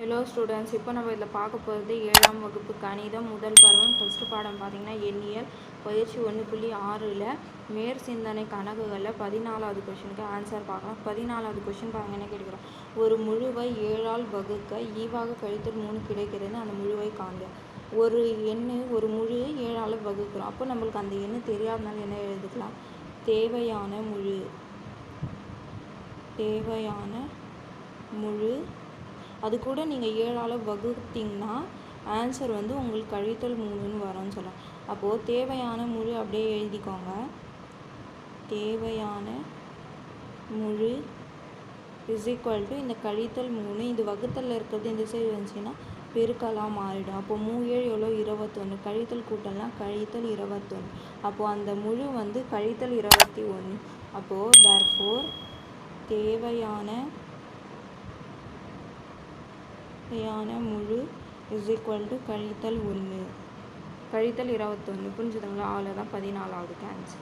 Hello students இப்போ நம்ம இதில் பார்க்க போகிறது ஏழாம் வகுப்பு கணிதம் முதல் பருவம். ஃபஸ்ட்டு பாடம் பார்த்தீங்கன்னா எண்ணியல் பயிற்சி ஒன்று புள்ளி ஆறில் மேற் சிந்தனை கணக்குகளில் பதினாலாவது கொஷினுக்கு ஆன்சர் பார்க்கலாம். பதினாலாவது கொஷின் பாருங்க என்ன கேட்குறோம்? ஒரு முழுவை ஏழால் வகுக்க ஈவாக கழித்தல் மூணு கிடைக்கிறது அந்த முழுவை காண்க. ஒரு எண்ணு ஒரு முழு ஏழால் வகுக்கிறோம். அப்போ நம்மளுக்கு அந்த எண்ணு தெரியாதனால என்ன எழுதிக்கலாம்? தேவையான முழு தேவையான முழு அது கூட நீங்கள் ஏழால் வகுத்தீங்கன்னா ஆன்சர் வந்து உங்களுக்கு கழித்தல் மூணுன்னு வரும்னு சொல்லலாம். அப்போது தேவையான முழு அப்படியே எழுதிக்கோங்க. தேவையான முழு இஸ் ஈக்குவல் டு இந்த கழித்தல் மூணு இது வகுத்தலில் இருக்கிறது இந்த சைடு வந்துச்சுன்னா பெருக்கலாக மாறிடும். அப்போது மூ ஏழு எவ்வளோ? இருபத்தொன்று கழித்தல் கூட்டல்னா கழித்தல் இருபத்தொன்று அப்போது அந்த முழு வந்து கழித்தல் இருபத்தி ஒன்று அப்போது தேர்ஃபோர் தேவையான வகையான முழு இஸ் ஈக்குவல் டு கழித்தல் ஒன்று கழித்தல் இருபத்தொன்று புரிஞ்சுதுங்களா? அவ்வளோதான் பதினாலாவது ஆன்சர்